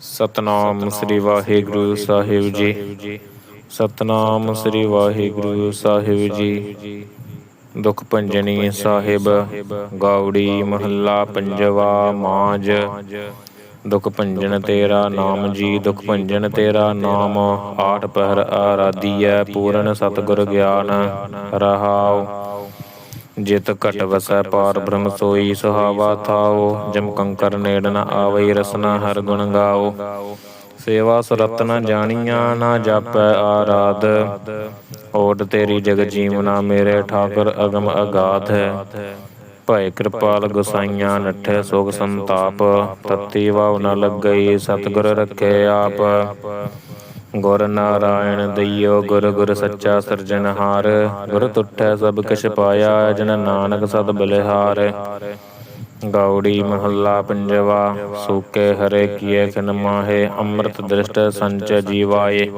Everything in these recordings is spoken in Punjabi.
ਸਤਨਾਮ ਸ੍ਰੀ ਵਾਹਿਗੁਰੂ ਸਾਹਿਬ ਜੀ। ਸਤਨਾਮ ਸ੍ਰੀ ਵਾਹਿਗੁਰੂ ਸਾਹਿਬ ਜੀ। ਦੁਖ ਭੰਜਨੀ ਸਾਹਿਬ ਗਾਉੜੀ ਮਹੱਲਾ ਪੰਜਵਾ ਮਾਝ। ਦੁਖ ਭੰਜਨ ਤੇਰਾ ਨਾਮ ਜੀ ਦੁਖ ਭੰਜਨ ਤੇਰਾ ਨਾਮ। ਆਠ ਪਹਿਰ ਆਰਾਧੀਐ ਪੂਰਨ ਸਤਿਗੁਰ ਗਿਆਨ। ਰਹਾਉ। ਜਿਤ ਘਟ ਵਸੈ, ਪਾਰ ਬ੍ਰਹਮ ਸੋਈ ਸੁਹਾਵਾ ਥਾਓ, ਜਮ ਕੰਕਰ ਨੇੜ ਨ ਆਵਈ, ਰਸਨਾ ਹਰ ਗੁਣ ਗਾਓ। ਸੇਵਾ ਸੁਰਤ ਨ ਜਾਣੀਆਂ, ਨਾ ਜਾਪੈ ਆਰਾਧ। ਓਟ ਤੇਰੀ ਜਗ ਜੀਵਨਾ ਮੇਰੇ ਠਾਕੁਰ ਅਗਮ ਅਗਾਧ। ਹੈ ਭਏ ਕਿਰਪਾਲ ਗੁਸਾਈਆਂ ਨੱਠੇ ਸੁਖ ਸੰਤਾਪ। ਤਤੀ ਵਾਉ ਨ ਲੱਗਈ, ਸਤਿਗੁਰ ਰੱਖੇ ਆਪ। ਗੁਰ ਨਾਰਾਇਣ ਦਈਓ, ਗੁਰ ਗੁਰ ਸੱਚਾ ਸਿਰਜਨਹਾਰ ਗੁਰ ਤੁਠੈ ਸਭ ਕਿਛ ਪਾਇਆ, ਜਨ ਨਾਨਕ ਸਦ ਬਲਿਹਾਰ। ਗੌੜੀ ਮਹੱਲਾ ਪੰਜਵਾ, ਸੂਕੇ ਹਰੇ ਕੀਏ ਖਿਨ ਮਾਹੇ, ਅੰਮ੍ਰਿਤ ਦ੍ਰਿਸ਼ਟ ਸੰਚ ਜੀਵਾਏ।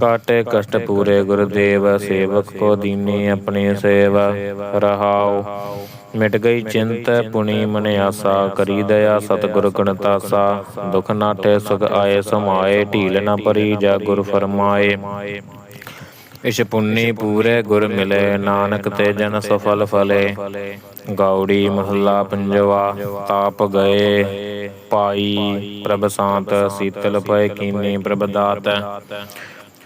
ਕਾਟੇ ਕਸ਼ਟ ਪੂਰੇ ਗੁਰਦੇਵ, ਸੇਵਕ ਕੋ ਦੀਨੀ ਆਪਣੀ ਸੇਵ, ਰਹਾਉ। ਮਿਟ ਗਈ ਚਿੰਤ ਪੁਨੀ ਮਨ ਆਸਾ, ਕਰੀ ਦਇਆ ਸਤਿਗੁਰ ਗਣਤਾਸਾ ਦੁਖ ਨਾਟੇ ਸੁਖ ਆਏ, ਸਮਾਏ, ਢੀਲ ਨਾ ਪਰੀ ਜਾ ਗੁਰ ਫਰਮਾਏ। ਇਸ਼ ਪੁੰਨੀ ਪੂਰੇ ਗੁਰ ਮਿਲੇ, ਨਾਨਕ ਤੇ ਜਨ ਸਫਲ ਫਲੇ। ਗੌੜੀ ਮਹੱਲਾ ਪੰਜਵਾ, ਤਾਪ ਗਏ, ਪਾਈ ਪ੍ਰਭ ਸ਼ਾਂਤ, ਸੀਤਲ ਪਏ ਕੀਨੀ ਪ੍ਰਭ ਦਾਤ।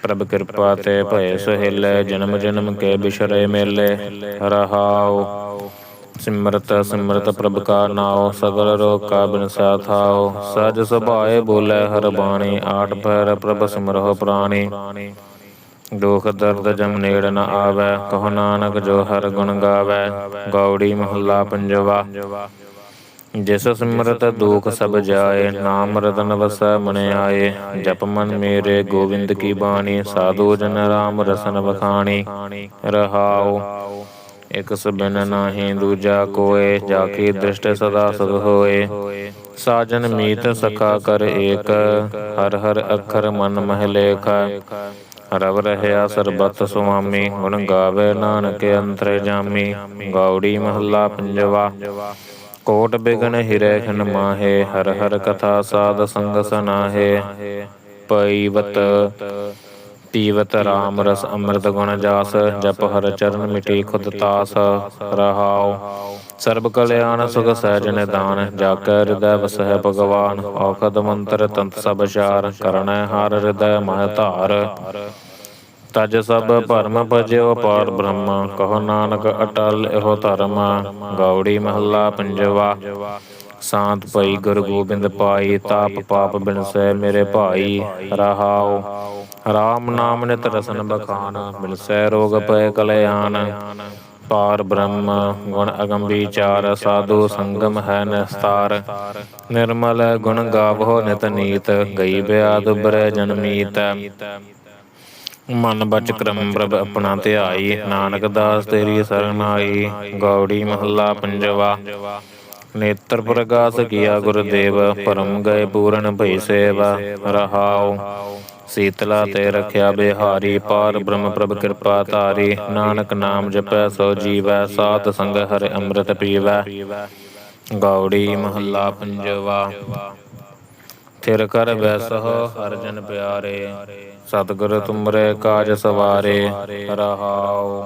ਪ੍ਰਭ ਕਿਰਪਾ ਤੇ ਭਏ ਸੁਹੇਲੇ, ਜਨਮ ਜਨਮ ਕੇ ਬਿਸ਼ਰੇ ਮੇਲੇ, ਰਹਾਉ। ਸਿਮਰਤ ਸਿਮਰਤ ਪ੍ਰਭ ਕਾ ਨਾਉ, ਸਗਲ ਰੋਗ ਕਾ ਬਿਨਸਾ ਥਾਉ। ਸਜ ਸੁਭਾਏ ਬੋਲੇ, ਹਰ ਬਾਣੀ ਆਠ ਪੈਰ ਪ੍ਰਭ ਸਿਮਰਹੁ ਪ੍ਰਾਣੀ। ਦੁਖ ਦਰਦ ਜਮ ਨੇੜ ਨ ਆਵੈ, ਕਹੋ ਨਾਨਕ ਜੋ ਹਰ ਗੁਣ ਗਾਵੈ। ਗੌੜੀ ਮਹੱਲਾ ਪੰਜਵਾ। ਜਿਸ ਸਿਮਰਤ ਦੁਖ ਸਭ ਜਾਏ, ਨਾਮ ਰਤਨ ਵਸੈ ਮਨ ਆਏ। ਜਪ ਮਨ ਮੇਰੇ, ਗੋਬਿੰਦ ਕੀ ਬਾਣੀ, ਸਾਧੂ ਜਨ ਰਾਮ ਰਸਨ ਵਖਾਣੀ। ਰਹਾਉ, ਇਕ ਸਬਨ ਨਾਹੀ ਦੂਜਾ ਕੋਏ ਜਾ ਕੀ ਦ੍ਰਿਸ਼ਟ ਸਦਾ ਸੁਖ ਹੋਏ। ਸਾਜਨ ਮੀਤ ਸਖਾ ਕਰ ਏਕ, ਹਰ ਹਰ ਅੱਖਰ ਮਨ ਮਹਿ ਲੇਖ। ਰਵ ਰਹਿਆ ਸਰਬਤ ਸੁਆਮੀ, ਗੁਣ ਗਾਵੇ ਨਾਨਕ ਅੰਤਰ ਜਾਮੀ। ਗੌੜੀ ਮਹੱਲਾ ਪੰਜਵਾ। ਕੋਟ ਬਿਗਨ ਹਿਰੇ ਖਨ ਮਾਹੇ ਹਰ ਹਰ ਕਥਾ ਸਾਧ ਸੰਗ ਸਨਾਹੇ। ਪਈਵਤ ਪੀਵਤ ਰਾਮ ਰਸ ਅੰਮ੍ਰਿਤ ਗੁਣ ਜਾਸ ਜਪ ਹਰ ਚਰਨ ਮਿਟੀ ਖੁਦ ਤਾਸ ਰਹਾਉ। ਸਰਬ ਕਲਿਆਣ ਸੁਖ ਸਹਿਜ ਨਿਦਾਨ ਜਾ ਕੈ ਹਿਰਦੈ ਵਸਹਿ ਭਗਵਾਨ ਔਖਦ ਮੰਤਰ ਤੰਤ ਸਭ ਚਾਰ ਕਰਣੈ ਹਰ ਹਿਰਦੈ ਮਹ ਧਾਰ। ਤਜ ਸਭ ਭਰਮ ਭਜਿਓ ਪਾਰ ਬ੍ਰਹਮ, ਕਹੋ ਨਾਨਕ ਅਟਲ ਇਹੋ ਧਰਮ ਗੌੜੀ ਮਹੱਲਾ ਪੰਜਵਾ। ਸ਼ਾਂਤ ਭਈ ਗੁਰ ਗੋਬਿੰਦ ਪਾਈ, ਤਾਪ ਪਾਪ ਬਿਨਸੈ ਮੇਰੇ ਭਾਈ, ਰਹਾਉ। ਰਾਮ ਨਾਮ ਨਿਤ ਰਸਨ ਬਖਾਨ, ਬਿਨਸੈ ਰੋਗ ਪੈ ਕਲਿਆਣ। ਪਾਰ ਬ੍ਰਹਮ, ਗੁਣ ਅਗੰਮ ਵਿਚਾਰ ਸਾਧੂ ਸੰਗਮ ਹੈ ਨਿਸਤਾਰ। ਨਿਰਮਲ ਗੁਣ ਗਾਵੋ ਨਿਤ ਨੀਤ, ਗਈ ਬਿਆਦ ਉਬਰੈ ਜਨਮੀਤ ਮਨ ਬਚ ਕਰਮ ਪ੍ਰਭ ਆਪਣਾ ਧਿਆਈ ਨਾਨਕ ਦਾਸ ਤੇਰੀ ਸਰਣ ਆਈ। ਗੌੜੀ ਮਹੱਲਾ ਪੰਜਵਾ। ਨੇਤਰ ਪ੍ਰਗਾਸ ਕੀਆ ਗੁਰਦੇਵ। ਪਰਮ ਗਏ ਪੂਰਨ ਭਈ ਸੇਵ। ਰਹਾਉ। ਸੀਤਲਾ ਤੇ ਰਖਿਆ ਬਿਹਾਰੀ। ਪਾਰ ਬ੍ਰਹਮ ਪ੍ਰਭ ਕਿਰਪਾ ਧਾਰੀ। ਨਾਨਕ ਨਾਮ ਜਪੈ ਸੋ ਜੀਵੈ। ਸਾਧ ਸੰਗ ਹਰਿ ਅੰਮ੍ਰਿਤ ਪੀਵੈ। ਗੌੜੀ ਮਹੱਲਾ ਪੰਜਵਾ। ਥਿਰ ਕਰ ਬੈਸਹੁ ਹਰ ਜਨ ਪਿਆਰੇ। ਸਤਿਗੁਰ ਤੁਮਰੇ ਕਾਜ ਸਵਾਰੇ ਰਹਾਉ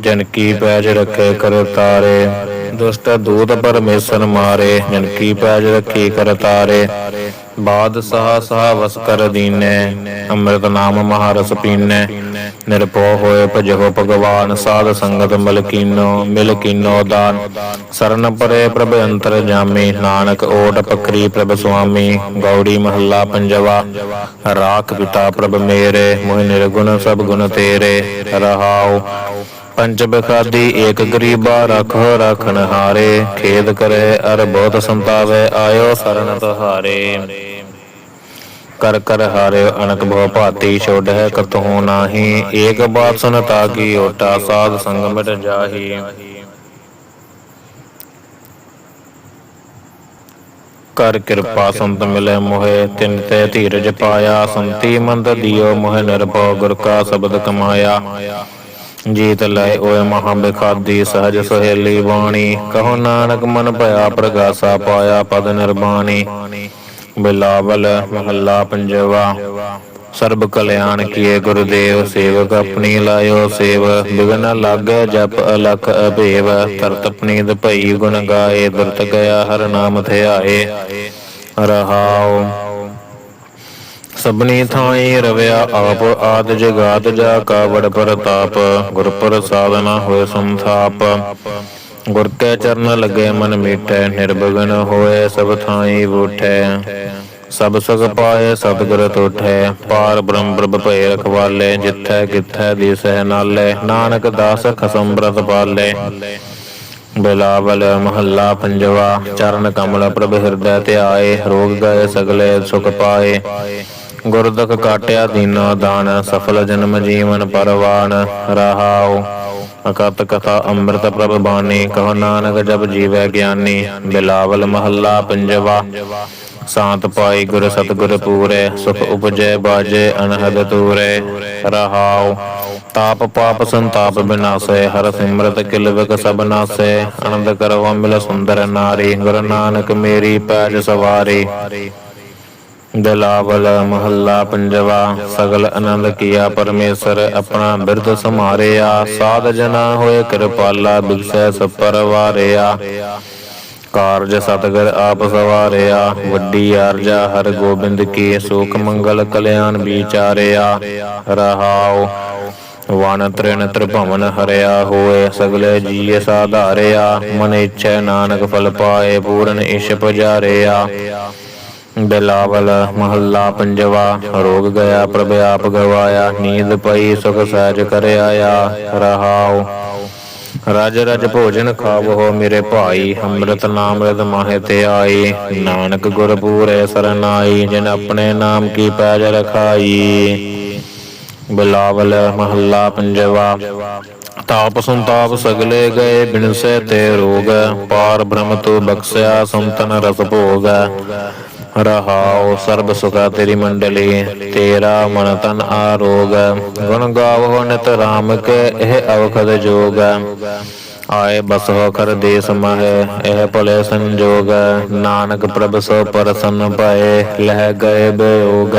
ਜਨ ਕੀ ਪੈਜ ਰੱਖੇ ਕਰ ਤਾਰੇ, ਦੁਸ਼ਟ ਦੂਤ ਪਰਮੇਸ਼ਰ ਮਾਰੇ, ਜਨ ਕੀ ਪੈਜ ਰੱਖੀ ਕਰ ਤਾਰੇ। ਬਾਦ ਸਹਾ ਸਹਾ ਵਸ ਕਰ ਦੀਨੇ, ਅੰਮ੍ਰਿਤ ਨਾਮ ਮਹਾਰਸ ਪੀਨੇ ਨਿਰਭਉ ਹੋਏ ਭਜਹੁ ਭਗਵਾਨ, ਸਾਧ ਸੰਗਤ ਮਿਲ ਕੀਨੋ ਮਿਲ ਕੀਨੋ ਦਾਨ। ਸਰਨ ਪਰੇ ਪ੍ਰਭ ਅੰਤਰ ਜਾਮੀ, ਨਾਨਕ ਓਟ ਪਕਰੀ ਪ੍ਰਭ ਸੁਆਮੀ। ਗੌੜੀ ਮਹੱਲਾ ਪੰਜਵਾ, ਰਾਖ ਪਿਤਾ ਪ੍ਰਭ ਮੇਰੇ, ਮੋਹਿ ਨਿਰਗੁਣ ਸਭ ਗੁਣ ਤੇਰੇ, ਰਹਾਉ। ਪੰਜ ਬਖਾਦੀ, ਏਕ ਗਰੀਬਾ ਰਖੋ ਰਖਨ ਹਾਰੇ। ਖੇਦ ਕਰੇ, ਅਰ ਬਹੁਤ ਸੰਤਾਵੇ, ਆਇਓ ਸਰਨ ਤੁਹਾਰੇ। ਕਰ ਕਰ ਹਾਰਿਓ ਅਨਕ ਭਉ ਭਾਤੀ ਛੋੜ ਹੈ ਕਰਤਹੁ ਨਾਹੀ, ਏਕ ਬਾਤ ਸੁਨ ਤਾਕੀ ਓਟਾ, ਸਾਧ ਸੰਗ ਮਿਟ ਜਾਹੀ। ਕਰ ਕਿਰਪਾ ਸੰਤ ਮਿਲੇ ਮੋਹਿ, ਤਿਨ ਤੇ ਧੀਰਜ ਪਾਇਆ, ਸੰਤੀ ਮੰਦ ਦਿਓ ਮੋਹਿ ਨਿਰਭਉ, ਗੁਰ ਕਾ ਸ਼ਬਦ ਕਮਾਇਆ। ਜੀਤ ਲੈ ਓਏ ਮਹਾ ਬਿਖਾਦੀ, ਸਹਜ ਸੁਹੇਲੀ ਬਾਣੀ, ਕਹੋ ਨਾਨਕ ਮਨ ਭਇਆ ਪ੍ਰਗਾਸਾ ਪਾਇਆ ਪਦ ਨਿਰਬਾਣੀ। ਬਿਲਾਵਲ, ਮਹੱਲਾ ਪੰਜਵਾ। ਸਰਬ ਕਲਿਆਣ ਕੀਏ ਗੁਰਦੇਵ, ਸੇਵਕ ਆਪਣੀ ਲਾਇਓ ਸੇਵ। ਬਿਗਨ ਲਾਗੈ ਜਪ ਅਲਖ ਅਭੇਵ। ਤਰਤ ਪਨੀਦ ਭਈ ਗੁਣ ਗਾਏ ਦੁਰਤ ਗਿਆ ਹਰ ਨਾਮ ਧਿਆਏ। ਰਹਾਉ। ਸਭਨੀ ਥਾਈ ਰਵਿਆ ਆਪ, ਆਦ ਜਗਾਤ ਜਾ ਕਾ ਵੜ ਪ੍ਰਤਾਪ। ਗੁਰ ਪ੍ਰਸਾਦਨਾ ਹੋਏ ਸੰਥਾਪ। ਗੁਰ ਕੈ ਚਰਨ ਲਗੇ ਮਨ ਮੀਠੈ ਨਿਰਭਗਨ ਹੋਏ ਸਭ ਥਾਈ ਬੂਠੈ। ਸਭ ਸੁਖ ਪਾਏ ਸਤਿਗੁਰ ਤੋਠੈ ਪਾਰ ਬ੍ਰਹਮ ਪ੍ਰਭ ਭਏ ਰਖਵਾਲੇ, ਜਿੱਥੈ ਕਿਥੈ ਦੀਸਹਿ ਨਾਲੇ। ਨਾਨਕ ਦਾਸ ਖਸਮ ਬ੍ਰਤ ਪਾਲੇ। ਬਿਲਾਵਲ ਮਹੱਲਾ ਪੰਜਵਾ, ਚਰਨ ਕਮਲ ਪ੍ਰਭ ਹਿਰਦੈ ਧਿਆਏ। ਰੋਗ ਗਏ ਸਗਲੇ ਸੁਖ ਪਾਏ। ਗੁਰਦਖ ਕਾਟਿਆ ਦੀਨਾ ਦਾਨ, ਸਫਲ ਜਨਮ ਜੀਵਨ ਪਰਵਾਨ ਰਹਾਓ ਅਕਤ ਕਥਾ ਅੰਮ੍ਰਿਤ ਪ੍ਰਭ ਬਾਣੀ, ਕਹੋ ਨਾਨਕ ਜਪ ਜੀਵੈ ਗਿਆਨੀ, ਬਿਲਾਵਲ ਮਹੱਲਾ ਪੰਜਵਾ। ਸਾਤ ਪਾਈ ਗੁਰ ਸਤਿਗੁਰ ਪੂਰੇ, ਸੁਖ ਉਪਜੈ ਬਾਜੇ ਅਨਹਦ ਤੂਰੇ ਰਹਾਉ। ਤਾਪ ਪਾਪ ਸੰਤਾਪ ਬਿਨਾਸੈ, ਹਰ ਸਿਮਰਤ ਕਿਲਵਕ ਸਭ ਨਾਸੈ। ਆਨੰਦ ਕਰਵਾ ਮਿਲ ਸੁੰਦਰ ਨਾਰੀ, ਗੁਰੂ ਨਾਨਕ ਮੇਰੀ ਪੈਜ ਸਵਾਰੀ। ਦਿਲਾਵਲ ਮਹੱਲਾ, ਪੰਜਵਾ, ਸਗਲ ਆਨੰਦ ਕੀਆ ਪਰਮੇਸ਼ਰ, ਆਪਣਾ ਬਿਰਧ ਸਮਾਰਿਆ ਸਾਧ ਜਨਾ ਹੋਏ ਕਿਰਪਾਲਾ, ਬਿਗਸੈ ਸਪਰਵਾਰਿਆ ਕਾਰਜ ਸਤਗੁਰ ਆਪ ਸਵਾਰਿਆ, ਵੱਡੀ ਅਰਜਾ ਹਰ ਗੋਬਿੰਦ ਕੀ ਸੁਖ ਮੰਗਲ ਕਲਿਆਣ ਵਿਚਾਰਿਆ। ਰਹਾਉ ਵਨ ਤ੍ਰਿਣ ਤ੍ਰਿਭਵਨ ਹਰਿਆ ਹੋਏ, ਸਗਲੇ ਜੀਏ ਸਾਧਾਰਿਆ, ਮਨ ਇੱਛੈ ਨਾਨਕ ਫਲ ਪਾਏ, ਪੂਰਨ ਇਸ਼ ਪੁਜਾਰਿਆ ਬਿਲਾਵਲ, ਮਹੱਲਾ, ਪੰਜਵਾ, ਰੋਗ ਗਿਆ, ਪ੍ਰਭ ਆਪ ਗਵਾਇਆ, ਨੀਂਦ ਪਈ, ਸੁਖ ਸਹਿਜ ਕਰਿਆ ਆਇਆ, ਰਹਾਉ। ਰਜ ਰਜ ਭੋਜਨ ਖਾਵੋ ਮੇਰੇ ਭਾਈ, ਅੰਮ੍ਰਿਤ ਨਾਮ ਰਦ ਮਾਹਿ ਤੇ ਆਈ। ਨਾਨਕ ਗੁਰ ਪੂਰੇ ਸਰਨਾਈ ਜਿਨ ਆਪਣੇ ਨਾਮ ਕੀ ਪੈਜ ਰਖਾਈ। ਬਿਲਾਵਲ, ਮਹੱਲਾ, ਪੰਜਵਾ, ਤਾਪ ਸੰਤਾਪ ਸਗਲੇ ਗਏ, ਬਿਨਸੇ ਤੇ ਰੋਗ। ਪਾਰ ਬ੍ਰਹਮ ਤੂੰ ਬਖਸ਼ਿਆ ਸੰਤਨ ਰਸ ਭੋਗ। ਰਹਾਉ, ਸਰਬ ਸੁਖਾ ਤੇਰੀ ਮੰਡਲੀ, ਤੇਰਾ ਮਨ ਤਨ ਆਰੋਗ। ਗੁਣ ਗਾਵੋ ਨਿਤ ਰਾਮ ਕੇ, ਇਹ ਅਵਖਦ ਜੋਗ। ਆਏ ਬਸੋ ਕਰ ਦੇਸ ਮਹਿ ਇਹ ਭਲੇ ਸੰਜੋਗ। ਨਾਨਕ ਪ੍ਰਭ ਸੋ ਪਰਸਨ ਭਏ ਲਹਿ ਗਏ ਬਿਯੋਗ।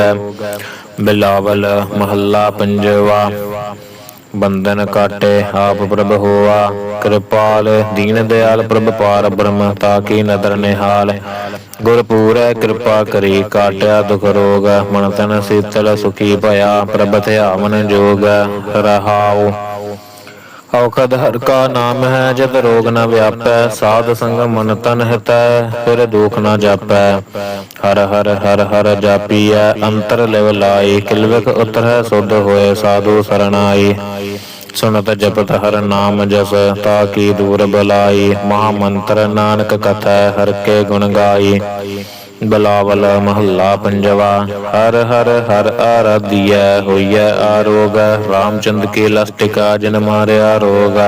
ਬਿਲਾਵਲ ਮਹੱਲਾ ਪੰਜਵਾ। ਬੰਧਨ ਕਾਟੇ ਆਪ ਪ੍ਰਭ ਹੋਆ। ਕਿਰਪਾਲ, ਦੀਨ ਦਿਆਲ ਪ੍ਰਭ ਪਾਰ ਬ੍ਰਹਮ ਤਾਕੀ ਨਦਰ ਨਿਹਾਲ। ਗੁਰ ਪੂਰੈ ਕਿਰਪਾ ਕਰੀ ਕਾਟਿਆ ਦੁਖ ਰੋਗ। ਮਨ ਤਨ ਸੀਤਲ ਸੁਖੀ ਭਇਆ, ਪ੍ਰਭ ਧਿਆਵਨ ਜੋਗ। ਰਹਾਉ। ਔਖਦ ਹਰ ਕਾ ਨਾਮ ਹੈ, ਜਦ ਰੋਗ ਨ ਵਿਆਪੈ, ਸਾਧ ਸੰਗ ਮਨ ਤਨ ਹਿਤੈ, ਫਿਰ ਦੁਖ ਨ ਜਾਪੈ। ਹਰ ਹਰ ਹਰ ਹਰ ਜਾਪੀਐ, ਅੰਤਰ ਲਿਵ ਲਾਈ ਕਿਲਵਕ ਉਤਰੈ, ਸੁਧ ਹੋਏ ਸਾਧੂ ਸਰਣਾਈ। ਸੁਨਤ ਜਪਤ ਹਰ ਨਾਮ ਜਸ, ਤਾ ਕੀ ਦੂਰ ਬਲਾਈ। ਮਹਾ ਮੰਤਰ ਨਾਨਕ ਕਥੈ, ਹਰ ਕੇ ਗੁਣ ਗਾਈ। ਬਲਾਵਲ ਮਹੱਲਾ ਪੰਜਵਾ, ਹਰ ਹਰ ਹਰ ਆਰਾਧੀਐ ਹੋਈਐ ਆਰੋਗ, ਰਾਮਚੰਦ ਕੀ ਲਸਟਿਕਾ ਜਿਨ ਮਾਰਿਆ ਰੋਗ।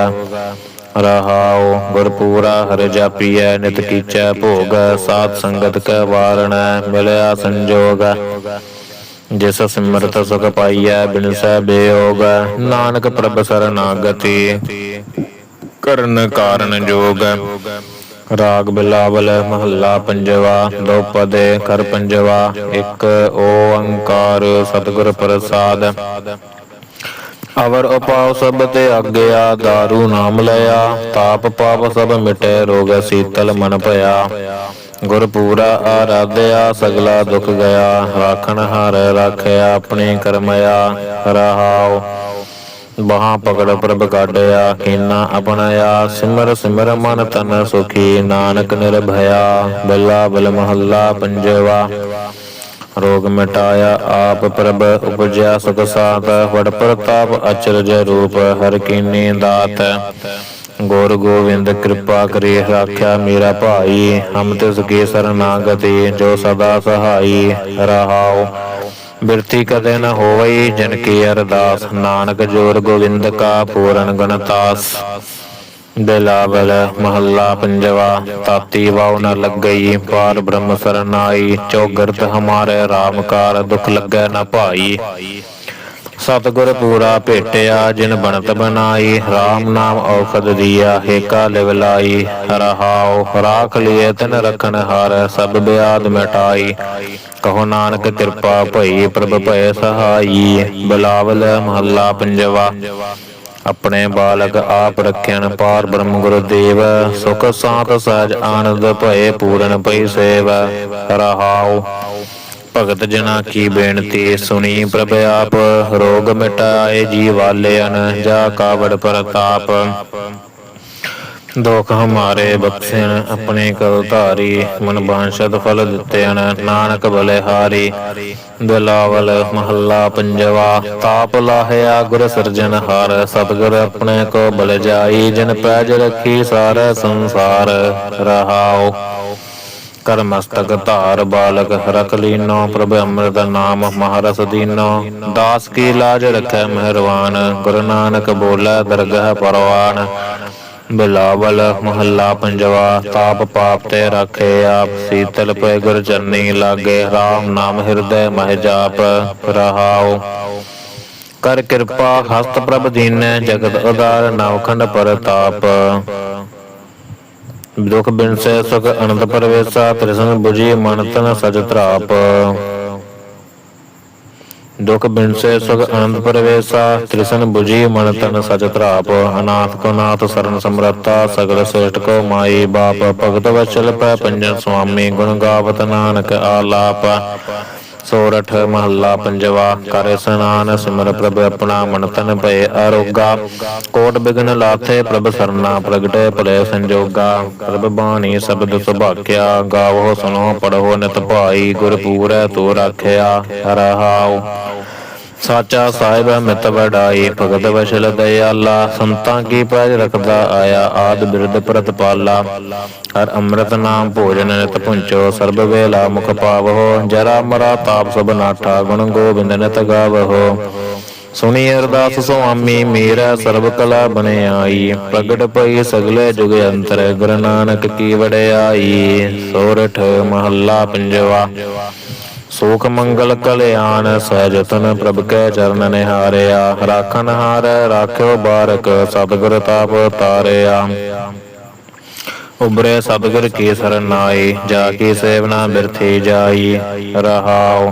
ਰਹਾਉ ਗੁਰਪੂਰਾ ਹਰ ਜਾਪੀਐ, ਨਿਤ ਕੀਚੈ ਭੋਗ, ਸਾਧ ਸੰਗਤ ਕੈ ਵਾਰਣੈ, ਮਿਲਿਆ ਸੰਜੋਗ। ਜਿਸ ਸਿਮਰਤ ਸੁਖ ਪਾਈਐ ਬਿਨਸੈ ਬੇਯੋਗ। ਨਾਨਕ ਪ੍ਰਭ ਸਰਨਾਗਤੀ, ਕਰਨ ਕਾਰਨ ਜੋਗ। ਰਾਗ ਬਿਲਾਵਲ ਮਹੱਲਾ ਪੰਜਵਾ, ਦੋ ਕਰ ਪੰਜਵਾ, ਇੱਕ ਓੰਕਾਰ ਸਤਿਗੁਰ ਪ੍ਰਸਾਦ। ਅਵਰ ਉਪਾਉ ਸਭ ਤੇ ਆਗਿਆ दारू ਨਾਮ ਲਿਆ, ਤਾਪ ਪਾਪ ਸਭ ਮਿਟੇ, ਰੋਗ ਸੀਤਲ ਮਨ ਭਇਆ। ਗੁਰ ਪੂਰਾ ਆਰਾਧਿਆ, ਸਗਲਾ ਦੁਖ ਗਿਆ, ਰਾਖਣ ਹਰ ਰਾਖਿਆ, ਆਪਣੀ ਕਰਮਿਆ ਰਹਾਉ। ਬਾਹਾਂ ਪਕੜ ਪ੍ਰਭ ਕਾਢਿਆ ਕੀਨਾ ਆਪਣਿਆ ਸਿਮਰ ਸਿਮਰ ਮਨ ਤਨ ਸੁਖੀ, ਨਾਨਕ ਨਿਰਭਇਆ, ਬਿਲਾ ਬਲ ਮਹੱਲਾ ਪੰਜਵਾ। ਰੋਗ ਮਿਟਾਇਆ ਆਪ ਪ੍ਰਭ, ਉਪਜਿਆ ਸੁਖ ਸਾਤ ਵਡ ਪ੍ਰਤਾਪ ਅਚਰਜ ਰੂਪ, ਹਰ ਕੀਨੀ ਦਾਤ ਗੁਰ ਗੋਬਿੰਦ ਕਿਰਪਾ ਕਰੇ, ਰਾਖਿਆ ਮੇਰਾ ਭਾਈ, ਹਮ ਤਿਸ ਕੀ ਸਰਨਾਗਤੀ ਜੋ ਸਦਾ ਸਹਾਈ ਰਹਾਓ ਬਿਰਤੀ ਕਦੇ ਨ ਹੋਵਈ, ਜਨ ਕੀ ਅਰਦਾਸ। ਨਾਨਕ ਜੋਰ ਗੋਬਿੰਦ ਕਾ ਪੂਰਨ ਗਣਤਾਸ। ਬਿਲਾਵਲ ਮਹੱਲਾ ਪੰਜਵਾ, ਤਾਤੀ ਵਾਉ ਨ ਲੱਗਈ, ਪਾਰ ਬ੍ਰਹਮ ਸਰਨਾਈ, ਚੌਗਰਤ ਹਮਾਰੇ ਰਾਮ ਦੁਖ ਲੱਗੈ ਨ ਭਾਈ। ਸਤਿਗੁਰ ਪੂਰਾ ਭੇਟਿਆ, ਜਿਨ ਬਣਤ ਬਣਾਈ RAM ਨਾਮ ਔਖਦ ਦੀਆ ਏਕਾ ਲਿਵ ਰਹਾਉ, ਰਾਖ ਲਿਏ ਤਿਨ ਰਖਣ ਹਾਰ, ਸਭ ਬਿਆਦ ਮਿਟਾਈ। ਕਹੋ ਨਾਨਕ ਕਿਰਪਾ ਭਈ ਪ੍ਰਭ ਭੈ ਸਹਾਈ, ਬਲਾਵਲ ਮਹੱਲਾ ਪੰਜਵਾ। ਆਪਣੇ ਬਾਲਕ ਆਪ ਰਖਿਆਨ ਪਾਰ ਬ੍ਰਹਮ ਗੁਰੂ ਦੇਵ, ਸੁਖ ਸਾਤ ਸਹਿਜ ਆਨੰਦ ਭਏ ਪੂਰਨ ਪਈ ਸੇਵ, ਰਹਾਉ। ਭਗਤ ਜਨਾ ਕੀ ਬੇਨਤੀ ਸੁਣੀ ਪ੍ਰਭ ਆਪ, ਰੋਗ ਮਿਟਾਏ ਜੀ ਵਾਲਿਆਨ ਜਾ ਕਾਵੜ ਪ੍ਰਤਾਪ। ਦੁਖ ਹਮਾਰੇ ਬਖਸ਼ਣ, ਆਪਣੇ ਕਲ ਧਾਰੀ ਮਨ ਬਾਂਛਤ ਫਲ ਦਿੱਤੇ ਹਨ ਨਾਨਕ ਬਲੇ ਹਾਰੀ। ਬਿਲਾਵਲ ਮਹੱਲਾ ਪੰਜਵਾ, ਤਾਪ ਲਾਹਿਆ ਗੁਰ ਸਿਰਜਨ ਹਾਰ। ਸਤਿਗੁਰ ਆਪਣੇ ਕੋ ਬਲ ਜਾਈ, ਜਿਨ ਪੈਜ ਰੱਖੀ ਸਾਰਾ ਸੰਸਾਰ। ਰਹਾਉ ਕਰ ਮਸਤਕ ਧਾਰ ਬਾਲਕ, ਰਖ ਲੀਨੋ ਪ੍ਰਭ ਅੰਮ੍ਰਿਤ ਨਾਮ, ਮਹਾਰਸ ਦੀਨੋ। ਦਾਸ ਕੀ ਲਾਜ ਰਖੈ ਮਿਹਰਵਾਨ, ਗੁਰੂ ਨਾਨਕ ਬੋਲੇ ਦਰਗਹ ਪਰਵਾਨ। ਬਿਲਾਵਲ, ਮਹੱਲਾ, ਪੰਜਵਾ, ਤਾਪ ਪਾਪ ਤੇ ਰੱਖੇ ਆਪ, ਸੀਤਲ ਪੈ ਗੁਰ ਚਰਨੀ ਲਾਗੇ RAM ਨਾਮ ਹਿਰਦੈ ਮਹਿ ਜਾਪ, ਰਹਾਉ। ਕਰ ਕਿਰਪਾ ਹਸਤ ਪ੍ਰਭ ਦੀਨੈ, ਜਗਤ ਉਦਾਰ ਨਵਖੰਡ ਪਰਤਾਪ ਦੁਖ ਬਿਨਸੈ ਸੁਖ ਅਨੰਦ ਪਰਵੇਸਾ ਤ੍ਰਿਸ਼ਨ 부ਜੀ ਮਨ ਤਨ ਸਜ ਤਰਾਪ ਦੁਖ ਬਿਨਸੈ ਸੁਖ ਅਨੰਦ ਪਰਵੇਸਾ ਤ੍ਰਿਸ਼ਨ 부ਜੀ ਮਨ ਤਨ ਸਜ ਧਰਾਪ ਅਨਾਥ ਕੋ ਨਾਥ ਸਰਨ ਸਮਰੱਤਾ ਸਗਲ ਸ੍ਰੇਸ਼ਟ ਕੋ ਮਾਈ ਬਾਪ ਭਗਤ ਵਚਲ ਪੰਜਨ ਸੁਆਮੀ ਗੁਣ ਗਾਵਤ ਨਾਨਕ ਆਲਾਪ। ਸੋਰਠ ਮਹੱਲਾ ਪੰਜਵਾ ਕਰ ਇਸਨਾਨ ਸਿਮਰ ਪ੍ਰਭ ਆਪਣਾ ਮਨ ਤਨ ਭਏ ਅਰੋਗਾ ਕੋਟ ਬਿਗਨ ਲਾਥੇ ਪ੍ਰਭ ਸਰਨਾ ਪ੍ਰਗਟੇ ਭਲੇ ਸੰਜੋਗਾ। ਪ੍ਰਭ ਬਾਣੀ ਸ਼ਬਦ ਸੁਭਾਖਿਆ ਗਾਵੋ ਸੁਨੋ ਪੜੋ ਨਿਤ ਭਾਈ ਗੁਰ ਪੂਰੈ ਤੋ ਰਾਖਿਆ ਰਹਾਉ ਸਾਚਾ ਸਾਹਿਬ ਮਿਤ ਵਡਾਈ, ਭਗਤ ਵਸ਼ਲ ਦਇਆਲਾ, ਸੰਤਾਂ ਕੀ ਪੈਜ ਰਖਦਾ ਆਇਆ, ਆਦ ਬਿਰਧ ਪ੍ਰਤਪਾਲਾ ਹਰ ਅੰਮ੍ਰਿਤ ਨਾਮ ਭੋਜਨ ਨਿਤ ਪੁੰਚੋ, ਸਰਬ ਵੇਲਾ ਮੁਖ ਪਾਵਹੋ ਜਰਾ ਮਰਾ ਤਾਪ ਸਭ ਨਾਠਾ, ਗੁਣ ਗੋਬਿੰਦ ਨਿਤ ਗਾਵਹੋ ਸੁਣੀ ਅਰਦਾਸ ਸੁਆਮੀ, ਮੇਰਾ ਸਰਬ ਕਲਾ ਬਨੇ ਆਈ। ਪ੍ਰਗਟ ਪਈ ਸਗਲੇ ਜੁਗ ਅੰਤਰ, ਗੁਰੂ ਨਾਨਕ ਕੀ ਵਡਿਆਈ। ਸੋਰਠ ਮਹੱਲਾ ਪੰਜਵਾ। ਸੋਖ ਮੰਗਲ ਕਲਿਆਣ ਸਹਿਜਤਨ ਪ੍ਰਭ ਕੈ ਚਰਨ ਨਿਹਾਰਿਆ, ਰਾਖਨ ਹਾਰ, ਰਾਖਿਓ ਬਾਰਕ, ਸਤਿਗੁਰ ਤਾਪ ਤਾਰਿਆ। ਉਬਰੇ ਸਤਿਗੁਰ ਕੀ ਸਰਨਾਈ ਜਾ ਕੀ ਸੇਵਨਾ ਬਿਰਥੀ ਜਾਈ ਰਹਾਉ।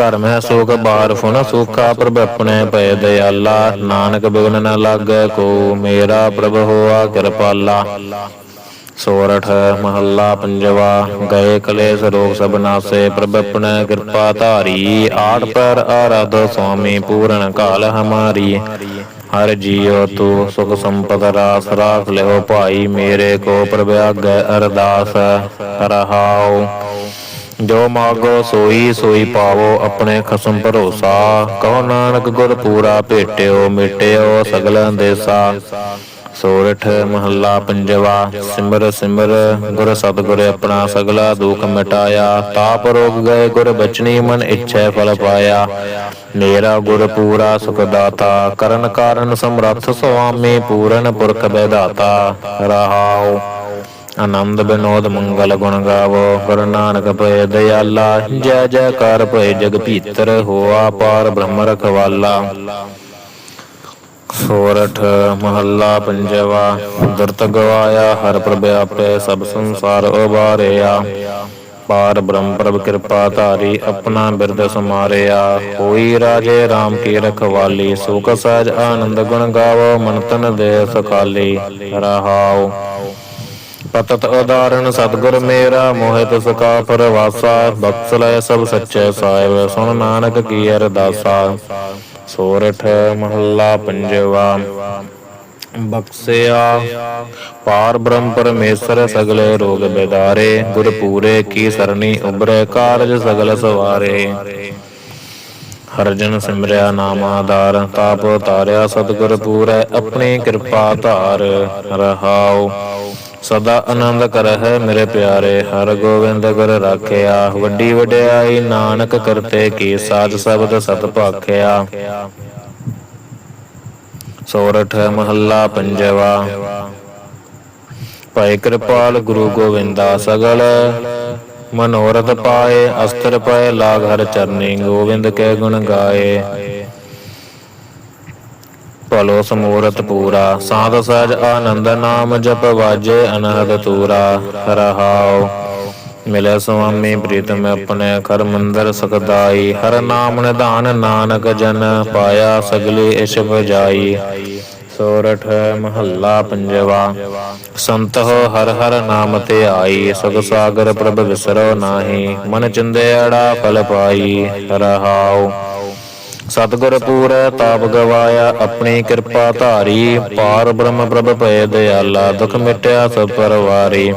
ਘਰ ਮਹਿ ਸੁਖ ਬਾਰ ਫੁਨ ਸੁਖਾ ਪ੍ਰਭ ਆਪਣੇ ਪਏ ਦਇਆਲਾ ਨਾਨਕ ਬਿਗਨ ਨ ਲਾਗੈ ਕੋ, ਮੇਰਾ ਪ੍ਰਭ ਹੋਆ ਕਿਰਪਾਲਾ। ਸੋਰਠ, ਮਹੱਲਾ, ਪੰਜਵਾ, ਗਏ ਕਲੇਸ਼, ਰੋਗ ਸਭ ਨਾਸੇ, ਪ੍ਰਭ ਆਪਣੇ ਕਿਰਪਾ ਧਾਰੀ ਆਠ ਪੈਰ ਆਰਾਧ ਸੁਆਮੀ, ਪੂਰਨ ਕਾਲ ਹਮਾਰੀ। ਹਰ ਜੀਉ ਤੂ ਸੁਖ ਸੰਪਦ ਰਾਸ, ਰਾਖ ਲਿਓ ਭਾਈ ਮੇਰੇ ਕੋ ਪ੍ਰਭ ਆਗੈ ਅਰਦਾਸ, ਰਹਾਉ। ਜੋ ਮਾਗੋ ਸੋਈ ਸੋਈ ਪਾਵੋ ਆਪਣੇ ਖਸਮ ਭਰੋਸਾ। ਕਹੋ ਨਾਨਕ ਗੁਰ ਪੂਰਾ ਭੇਟਿਓ, ਮਿਟਿਓ ਸਗਲਾਂ ਦੇਸਾ ਸੋਰਠ ਮਹੱਲਾ ਪੰਜਵਾ, ਸਿਮਰ ਸਿਮਰ, ਗੁਰ ਸਤਿਗੁਰ ਆਪਣਾ ਸਗਲਾ ਦੁਖ ਮਿਟਾਇਆ, ਤਾਪ ਰੋਗ ਗਏ ਗੁਰ ਬਚਨੀ ਮਨ ਇੱਛੈ ਫਲ ਪਾਇਆ। ਮੇਰਾ ਗੁਰ ਪੂਰਾ ਸੁਖ ਦਾਤਾ ਕਰਨ ਕਾਰਨ ਸਮਰੱਥ ਸੁਆਮੀ ਪੂਰਨ ਪੁਰਖ ਬੇਦਾਤਾ ਰਹਾਉ। ਆਨੰਦ ਬਿਨੋਦ ਮੰਗਲ ਗੁਣ ਗਾਵੋ, ਗੁਰੂ ਨਾਨਕ ਭਏ ਦਇਆਲਾ ਜੈ ਜੈਕਾਰ ਭਏ ਜਗ ਭੀਤਰ ਹੋਆ ਪਾਰ ਬ੍ਰਹਮ ਰਖਵਾਲਾ। ਸੋਰਠ, ਮਹੱਲਾ, ਪੰਜਵਾ, ਦਰਤ ਗਵਾਇਆ, ਹਰ ਪ੍ਰਭ ਆਪੇ ਸਭ ਸੰਸਾਰ ਉਬਾਰਿਆ ਪਾਰ ਬ੍ਰਹਮ ਪ੍ਰਭ ਕਿਰਪਾ ਧਾਰੀ, ਆਪਣਾ ਬਿਰਦ ਸਮਾਰਿਆ। ਹੋਈ ਰਾਜੇ RAM ਕੀ ਰਖਵਾਲੀ, ਸੁਖ ਸਹਿਜ ਆਨੰਦ ਗੁਣ ਗਾਵੋ, ਮਨ ਤਨ ਦੇ ਸਖਾਲੀ ਰਹਾਉ ਪਤਤ ਉਦਾਹਰਣ, ਸਤਿਗੁਰ ਮੇਰਾ ਮੋਹਿਤ ਸਕਾ ਪਰਵਾਸਾ। ਬਖਸ਼ ਲੈ ਸਭ ਸੱਚੇ ਸਾਹਿਬ, ਸੁਣ ਨਾਨਕ ਕੀ ਅਰਦਾਸਾ। ਸੋਰਠ ਮਹੱਲਾ ਪੰਜਵਾ। ਬਖਸਿਆ ਪਾਰ ਬ੍ਰਹਮ ਪਰਮੇਸ਼ਰ ਸਗਲੇ ਰੋਗ ਬੇਦਾਰੇ, ਗੁਰ ਪੂਰੇ ਕੀ ਸਰਣੀ ਉਬਰੇ ਕਾਰਜ ਸਗਲ ਸਵਾਰੇ। ਹਰਜਨ ਸਿਮਰਿਆ ਨਾਮ ਆਧਾਰ, ਤਾਪ ਤਾਰਿਆ ਸਤਿਗੁਰ ਪੂਰੈ, ਆਪਣੀ ਕਿਰਪਾ ਧਾਰ ਰਹਾਓ ਸਦਾ ਆਨੰਦ ਕਰਹਿ ਮੇਰੇ ਪਿਆਰੇ, ਹਰ ਗੋਬਿੰਦ ਗੁਰ ਰਾਖਿਆ। ਵੱਡੀ ਵਡਿਆਈ ਨਾਨਕ ਕਰਤੇ ਕੀ ਸਾਜ ਸ਼ਬਦ ਸਤ ਭਾਖਿਆ। ਸੋਰਠ ਮਹੱਲਾ ਪੰਜਵਾ। ਭੈ ਕਿਰਪਾਲ ਗੁਰੂ ਗੋਵਿੰਦਾ ਸਗਲ। ਮਨੋਰਥ ਪਾਏ ਅਸਤਰ ਪਏ, ਲਾਗ ਹਰ ਚਰਨੀ। ਗੋਵਿੰਦ ਕੇ ਗੁਣ ਗਾਏ। ਭਲੋ ਸਮੂਰਤ ਪੂਰਾ, ਸਾਧ ਸਹਿਜ ਆਨੰਦ ਨਾਮ ਜਪ ਵਾਜੇ ਅਨਹਦ ਤੂਰਾ, ਰਹਾਉ। ਮਿਲੇ ਸੁਆਮੀ ਪ੍ਰੀਤਮ ਆਪਣੇ ਕਰ ਮੰਦਰ ਸਕਦਾਈ ਹਰ ਨਾਮ ਨਿਧਾਨ ਨਾਨਕ ਜਨ ਪਾਇਆ ਸਗਲੀ ਇਸ਼ ਬਜਾਈ ਸੋਰਠ ਮਹੱਲਾ ਪੰਜਵਾ ਹੋ ਹਰ ਹਰ ਨਾਮ ਤੇ ਆਈ, ਸੁਖ ਸਾਗਰ ਪ੍ਰਭ ਵਿਸਰੋ ਨਾਹੀ, ਮਨ ਚਿੰਦੇ ਅੜਾ ਫਲ ਪਾਈ, ਰਹਾਉ। ਸਤਿਗੁਰ ਪੂਰ, ਤਾਪ ਗਵਾਇਆ, ਆਪਣੀ ਕਿਰਪਾ ਧਾਰੀ। ਪਾਰ ਬ੍ਰਹਮ ਪ੍ਰਭ ਭਏ ਦਿਆਲਾ, ਦੁਖ ਮਿਟਿਆ ਸਭ ਪਰਵਾਰੀ।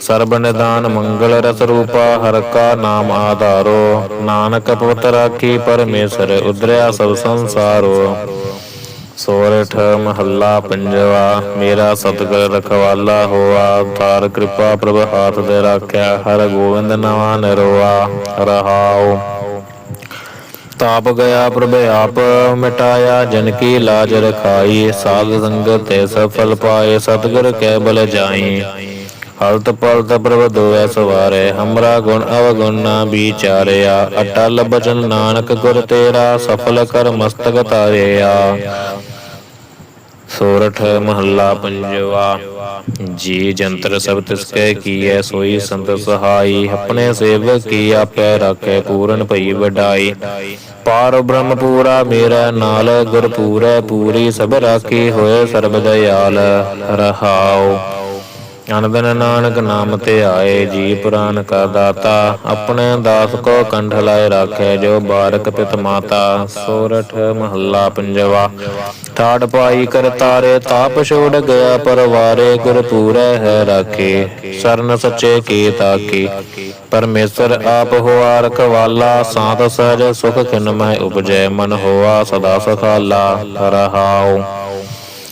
ਸਰਬ ਨਿਦਾਨ ਮੰਗਲ ਰਸ ਰੂਪਾ, ਹਰ ਕਾ ਨਾਮ ਆਧਾਰੋ। ਨਾਨਕ ਪਵਤ ਰਾਖੀ ਪਰਮੇਸ਼ਰ ਉਦਰਿਆ ਸਭ ਸੰਸਾਰੋ। ਸੋਰਠ ਮਹੱਲਾ ਪੰਜਵਾ, ਮੇਰਾ ਸਤਿਗੁਰ ਰਖਵਾਲਾ ਹੋਆ। ਤਾਰ ਕਿਰਪਾ ਪ੍ਰਭ ਹਾਥ ਦੇ ਰਾਖਿਆ, ਹਰ ਗੋਵਿੰਦ ਨਵਾ ਨਿਰਵਾ ਰਹਾਉ। ਤਾਪ ਗਿਆ, ਪ੍ਰਭ ਆਪ ਮਿਟਾਇਆ, ਜਨ ਕੀ ਲਾਜ ਰਖਾਈ, ਸਾਧ ਸੰਗਤ ਤੇ ਸਫਲ ਪਾਏ, ਸਤਿਗੁਰ ਕੈ ਬਲ ਜਾਈ। ਹਲਤ ਪਲਤ ਪ੍ਰਭ ਦੋਇ ਸਵਾਰੇ, ਹਮਰਾ ਗੁਣ ਅਵਗੁਣ ਨਾ ਵਿਚਾਰਿਆ। ਅਟਲ ਬਚਨ ਨਾਨਕ ਗੁਰ ਤੇਰਾ, ਸਫਲ ਕਰ ਮਸਤਕ ਤਾਰਿਆ। ਸੋਰਠ ਮਹੱਲਾ ਪੰਜਵਾ, ਜੀ ਜੰਤਰ ਸਭ ਤਿਸ ਕੈ ਕੀਐ, ਸੋਈ ਸੰਤ ਸਹਾਈ, ਆਪਣੇ ਸੇਵਕ ਕੀ ਆਪੈ ਰਾਖੈ, ਪੂਰਨ ਭਈ ਵਡਾਈ। ਪਾਰ ਬ੍ਰਹਮ ਪੂਰਾ ਮੇਰਾ ਨਾਲ ਗੁਰ ਪੂਰੈ ਪੂਰੀ ਸਭ ਰਾਖੀ ਹੋਏ ਸਰਬ ਦਇਆਲ, ਰਹਾਉ। ਅਨੰਦਨ ਨਾਨਕ ਨਾਮ ਤੇ ਆਏ ਜੀ ਪੁਰਾਨ ਕਾ ਦਾਤਾ। ਆਪਣੇ ਦਾਸ ਕੋ ਕੰਠ ਲਾਏ ਰਾਖੇ ਜੋ ਬਾਰਕ ਪਿਤ ਮਾਤਾ। ਸੋਰਠ ਮਹੱਲਾ ਪੰਜਵਾ। ਠਾੜ ਪਾਈ ਕਰ ਤਾਰੇ, ਤਾਪ ਛੋੜ ਗਿਆ ਪਰਵਾਰੇ। ਗੁਰ ਪੂਰੈ ਹੈ ਰਾਖੇ, ਸਰਨ ਸੱਚੇ ਕੀ ਤਾਕੀ। ਪਰਮੇਸ਼ਰ ਆਪ ਹੋਆ ਰਖਵਾਲਾ ਸਾਤ ਸਹਿਜ ਸੁਖ ਖਿਨ ਮਹਿ ਉਪਜੈ ਮਨ ਹੋਆ ਸਦਾ ਸਖਾਲਾ। ਰਹਾਉ